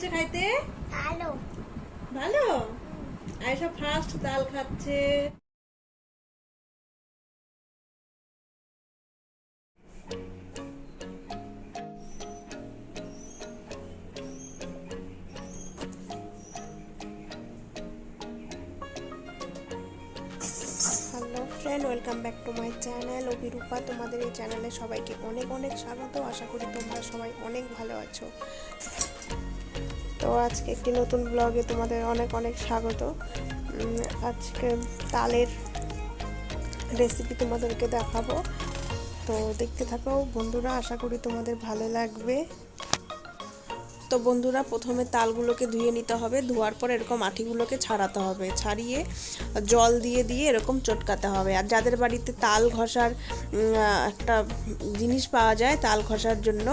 হয়েছে খাইতে? ভালো। ভালো? আয়সা ফার্স্ট ডাল খাচ্ছে। Friend welcome back to my channel Abhirupa তোমাদের এই চ্যানেলে সবাইকে অনেক অনেক স্বাগত। আশা করি তোমরা সবাই অনেক ভালো আছো। তো আজকে একটি নতুন ব্লগে তোমাদের অনেক অনেক স্বাগত। আজকে তালের রেসিপি তোমাদেরকে দেখাবো। তো দেখতে থাকো বন্ধুরা, আশা করি তোমাদের ভালো লাগবে। তো বন্ধুরা, প্রথমে তালগুলোকে ধুয়ে নিতে হবে। ধোয়ার পর এরকম আঠিগুলোকে ছাড়াতে হবে। ছাড়িয়ে জল দিয়ে দিয়ে এরকম চটকাতে হবে। আর যাদের বাড়িতে তাল ঘষার একটা জিনিস পাওয়া যায় তাল ঘষার জন্য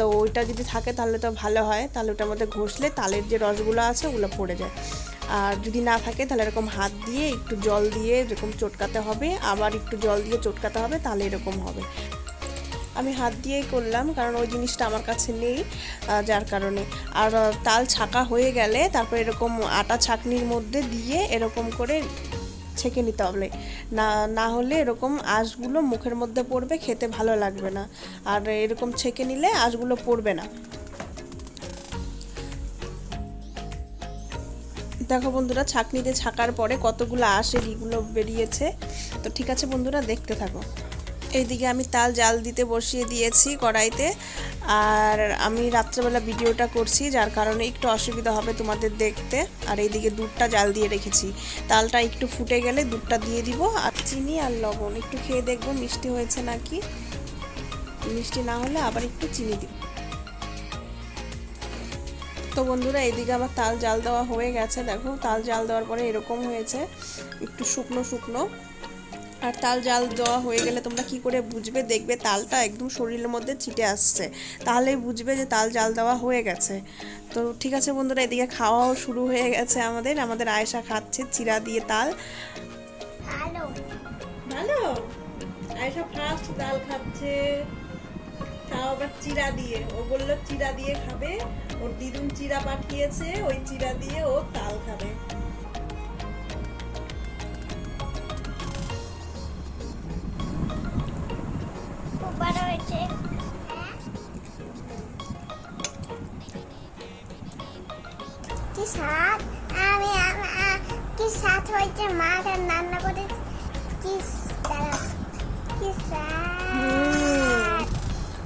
তো ওইটা যদি থাকে তাহলে তো ভালো হয়। তাহলে ওটার মধ্যে ঘষলে তালের যে রসগুলো আছে ওগুলো পড়ে যায়। আর যদি না থাকে তাহলে এরকম হাত দিয়ে একটু জল দিয়ে এরকম চটকাতে হবে, আবার একটু জল দিয়ে চটকাতে হবে তাহলে এরকম হবে। আমি হাত দিয়েই করলাম কারণ ওই জিনিসটা আমার কাছে নেই যার কারণে। আর তাল ছাকা হয়ে গেলে তারপর এরকম আটা ছাকনির মধ্যে দিয়ে এরকম করে ছেঁকে নিতে হবে। না না হলে এরকম আঁশগুলো মুখের মধ্যে পড়বে, খেতে ভালো লাগবে না। আর এরকম ছেঁকে নিলে আঁশগুলো পড়বে না। দেখো বন্ধুরা, ছাঁকনিতে ছাকার পরে কতগুলো আঁশের এগুলো বেরিয়েছে। তো ঠিক আছে বন্ধুরা, দেখতে থাকো। এইদিকে আমি তাল জাল দিতে বসিয়ে দিয়েছি কড়াইতে। আর আমি রাত্রেবেলা ভিডিওটা করছি, যার কারণে একটু অসুবিধা হবে তোমাদের দেখতে। আর এইদিকে দুধটা জাল দিয়ে রেখেছি। তালটা একটু ফুটে গেলে দুধটা দিয়ে দিব। আর চিনি আর লবণ, একটু খেয়ে দেখব মিষ্টি হয়েছে নাকি। মিষ্টি না হলে আবার একটু চিনি দিব তো বন্ধুরা, এইদিকে আমার তাল জাল দেওয়া হয়ে গেছে। দেখো, তাল জাল দেওয়ার পরে এরকম হয়েছে, একটু শুকনো শুকনো। আর তাল জাল দেওয়া হয়ে গেলে তোমরা কি করে বুঝবে? দেখবে তালটা একদম শরীরের মধ্যে ছিটে আসছে। তাহলেই বুঝবে যে তাল জাল দেওয়া হয়ে গেছে। তো ঠিক আছে বন্ধুরা এদিকে খাওয়াও শুরু হয়ে গেছে আমাদের। আমাদের আয়সা খাচ্ছে চিরা দিয়ে তাল। ভালো। ভালো? আয়সা ফার্স্ট ডাল খাচ্ছে। তাও আবার চিরা দিয়ে। ও বলল চিরা দিয়ে খাবে। ওর দিদুন চিরা পাঠিয়েছে ওই চিরা দিয়ে ও তাল খুব। কি স্বাদ? আমি কি স্বাদ হয়েছে? মা রান্না করে কি কি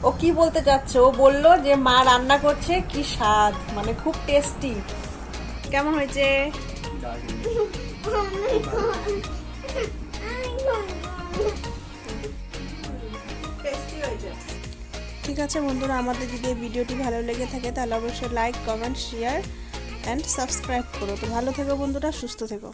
ও কি বলতে চাচ্ছে? ও বলল যে মা রান্না করছে কি স্বাদ? মানে খুব টেস্টি কেমন হয়েছে? টেস্টি হয়েছে ঠিক আছে বন্ধুরা আমাদের যদি ভিডিওটি ভালো লেগে থাকে তাহলে অবশ্যই like comment share and subscribe করো। তো ভালো থেকো বন্ধুরা সুস্থ থেকো।